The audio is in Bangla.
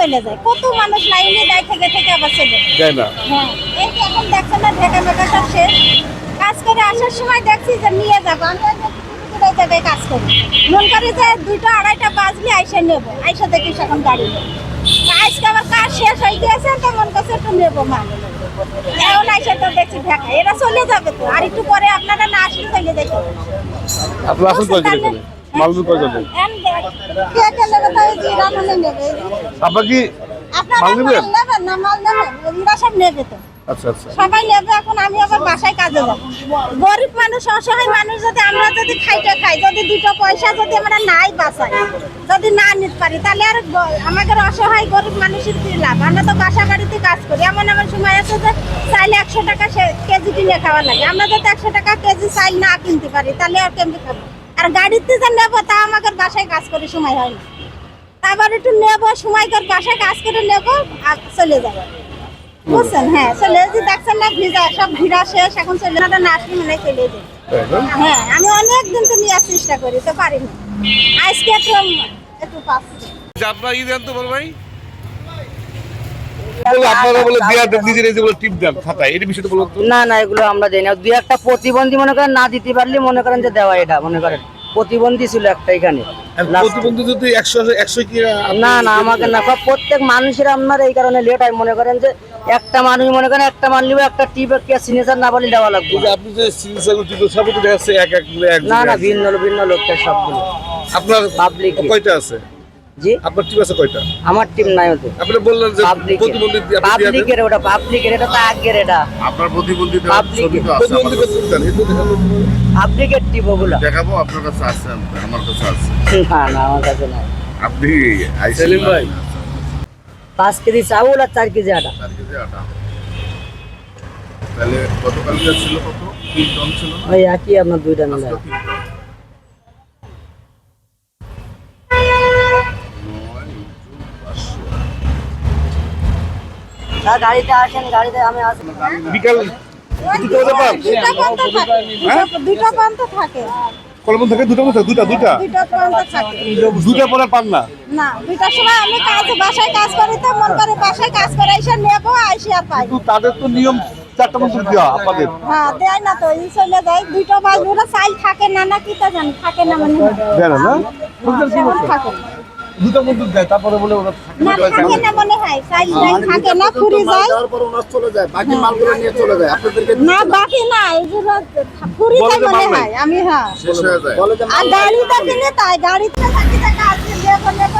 চলে যায়। কত মানুষ লাইনে দেয় থেকে থেকে আবার চলে যায়। না। হ্যাঁ এই যে এখন দেখছেন না ঢেকা মেকা সব শেষ কাজ করে আসার সময় দেখছি যে নিয়ে যাব। আমি ওই যে টুকটুকির ওই জায়গায় কাজ করি মন করি যে দুইটা আড়াইটা বাজলে আইসে নেব। আইসা দেখি এখন গাড়ি নেব আজকে আবার কাজ শেষ হয়ে গিয়েছে তো মন একটু নেব এখন আইসা তো দেখছি ঢাকা। এরা চলে যাবে তো। আর একটু পরে আপনারা না আসলে চলে যেতে। চলে। কে আপনার মাল নেবেন? না মাল নেবেন? সব নেবে তো। আচ্ছা আচ্ছা। সবাই নেবে এখন আমি আবার বাসায় কাজে যাব। গরিব মানুষ অসহায় মানুষ যদি আমরা যদি খাইতে খাই যদি দুটো পয়সা যদি আমরা নাই বাঁচাই যদি না নিতে পারি তাহলে আর আমাদের অসহায় গরিব মানুষের কি লাভ? আমরা তো বাসা বাড়িতে কাজ করি। এমন এমন সময় আছে যে চাইলে একশো টাকা কেজি কিনে খাওয়া লাগে। আমরা যদি একশো টাকা কেজি চাইল না কিনতে পারি তাহলে আর কেমনি খাব? আর গাড়িতে যে নেব তা আমাদের বাসায় কাজ করে সময় হয় না। তারপর একটু নেব সময় করে বাসায় কাজ করে নেব আর চলে যাব। বুঝছেন? হ্যাঁ চলে যে দেখছেন না ভিজা সব ভিড়া শেষ এখন চলে না না আসলে মনে চলে হ্যাঁ আমি অনেক দিন তো নেওয়ার চেষ্টা করি তো পারিনি। আজকে একটু একটু পাচ্ছি আপনার বল ভাই? আপনারা বলে দিয়া নিজের এই বলে টিপ দেন খাতায় এই বিষয়টা বলুন না না এগুলো আমরা দেই না। দুই একটা প্রতিবন্ধী মনে করেন না দিতে পারলে মনে করেন যে দেওয়া এটা মনে করেন। প্রতিবন্ধী ছিল একটা এখানে। প্রতিবন্ধী যদি একশো একশো কি না না আমাকে না সব প্রত্যেক মানুষের আপনার এই কারণে লেট হয়। মনে করেন যে একটা মানুষ মনে করেন একটা মান নিবে একটা টিপ একটা সিগনেচার না বলে দেওয়া লাগবে। আপনি যে টিপ সব তো দেখা যাচ্ছে এক এক না না ভিন্ন ভিন্ন লোকটা সবগুলো। আপনার পাবলিক। কয়টা আছে? জি। আপনার টিপ আছে কয়টা? আমার টিম নাই ওতে আপনি বললেন যে প্রতিবন্ধী। পাবলিকের ওটা পাবলিকের এটা তো আগের এটা। আপনার প্রতিবন্ধীদের Public ছবি তো আছে প্রতিবন্ধী পাবলিকের টিপ ওগুলো। দেখাবো আপনার কাছে আছে আমার কাছে আছে। না না আমার কাছে নাই। আপনি সেলিম না? ভাই। পাঁচ কেজি চাউল আর চার কেজি আটা। চার কেজি আটা। তাহলে গতকালকে ছিল কত? তিন টন ছিল ওই একই আপনার দুইটা মিলে গাড়িতে আসেন গাড়িতে আমি আসি। বিকাল দুটো পান দুটা পর্যন্ত থাকে। দুটো- দুটো পর্যন্ত থাকে। কলম থাকে দুটো মতো দুটা দুটা? দুটো পর্যন্ত থাকে। দুটা পরে পান না? না দুটার সময় আমি কাজ বাসায় কাজ করি তো মন করে বাসায় কাজ করে এসে নেব আইসি আর পাই। কিন্তু তাদের তো নিয়ম চারটা মতো দেওয়া আপনাদের। হ্যাঁ দেয় না তো এই চলে যায় দুটো বাজে ওরা চাইল থাকে না না কি তা জানি থাকে না মানে। দেয় না না? থাকে। না। দুটো মতো দেয় তারপরে বলে ওরা না থাকে না মনে হয় থাকে না যায়। ওনার চলে যায় বাকি মালগুলো নিয়ে চলে যায় আপনাদেরকে না বাকি না এগুলো ফুরি যায় মনে নাই। হয় আমি হ্যাঁ। শেষ হয়ে যায়। আর গাড়িতে কিনে তাই গাড়িতে থাকি থাকি আজকে নেব নেব